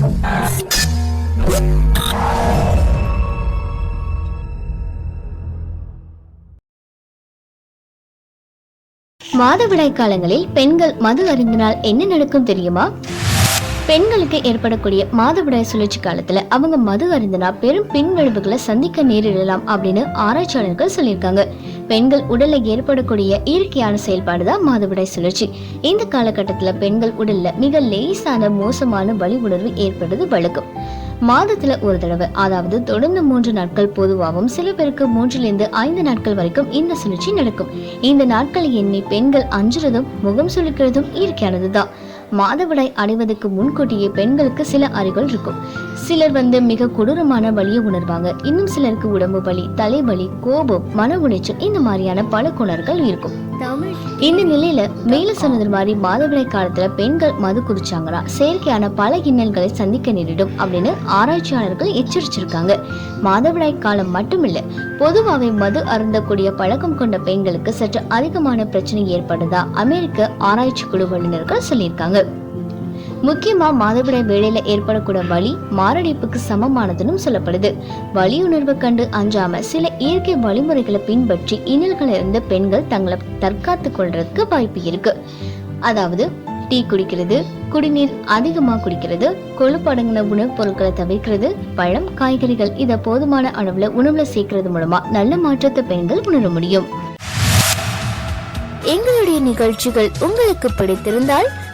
மாதவிடாய் காலங்களில் பெண்கள் மது அருந்தினால் என்ன நடக்கும் தெரியுமா? பெண்களுக்கு ஏற்படக்கூடிய மாதவிடாய் சுழற்சி காலத்துல அவங்க மது அருந்தினா பெரும் பின்விளைவுகளை சந்திக்க நேரிடலாம் அப்படின்னு ஆராய்ச்சியாளர்கள் சொல்லியிருக்காங்க. பெண்கள் உடல்ல ஏற்படக்கூடிய இயற்கையான செயல்பாடு தான் மாதவிடாய் சுழற்சி. இந்த காலகட்டத்துல பெண்கள் உடல்ல மிக லேசான மோசமான வலி உணர்வு ஏற்படுறது வழக்கம். மாதத்துல ஒரு தடவை அதாவது தொடர்ந்து மூன்று நாட்கள் பொதுவாகவும் சில பேருக்கு மூன்றிலிருந்து ஐந்து நாட்கள் வரைக்கும் இந்த சுழற்சி நடக்கும். இந்த நாட்கள் எண்ணி பெண்கள் அஞ்சுறதும் முகம் சுளிக்கிறதும் இயற்கையானதுதான். மாதவிடாய் அடைவதற்கு முன்கூட்டியே பெண்களுக்கு சில அறிகுள் இருக்கும். சிலர் வந்து மிக கொடூரமான வலியை உணர்வாங்க. இன்னும் சிலருக்கு உடம்பு வலி தலைவலி கோபம் மன உளைச்சல் இந்த மாதிரியான பல குணர்கள் இருக்கும். இந்த நிலையில மேல சொன்னது மாதிரி மாதவிடாய் காலத்துல பெண்கள் மது குடிச்சாங்கன்னா செயற்கையான பல இன்னல்களை சந்திக்க நேரிடும் அப்படின்னு ஆராய்ச்சியாளர்கள் எச்சரிச்சிருக்காங்க. மாதவிடாய் காலம் மட்டுமில்ல பொதுவாகவே மது அருந்தக்கூடிய பழக்கம் கொண்ட பெண்களுக்கு சற்று அதிகமான பிரச்சனை ஏற்படுதா? அமெரிக்க ஆராய்ச்சி குழு வல்லுநர்கள் சொல்லியிருக்காங்க. முக்கியமா மாதவிடாய் வேளையில ஏற்படக்கூடிய வலி மாரடைப்புக்கு சமமானதுன்னு சொல்லப்படுது. வலி உணர்வு கண்டு அஞ்சாம சில இயற்கை வழிமுறைகளை பின்பற்றி இன்னல்கள் இருந்து பெண்கள் தங்களை தற்காத்து கொள்றதுக்கு வாய்ப்பு இருக்கு. அதாவது டீ குடிக்கிறது குடிநீர் அதிகமா குடிக்கிறது கொழுப்படங்கின உணவுப் பொருட்களை தவிர்க்கிறது பழம் காய்கறிகள் இத போதுமான அளவுல உணவுல சேர்க்கறது மூலமா நல்ல மாற்றத்தை பெண்கள் உணர முடியும். எங்களுடைய நிகழ்ச்சிகள் உங்களுக்கு பிடித்திருந்தால்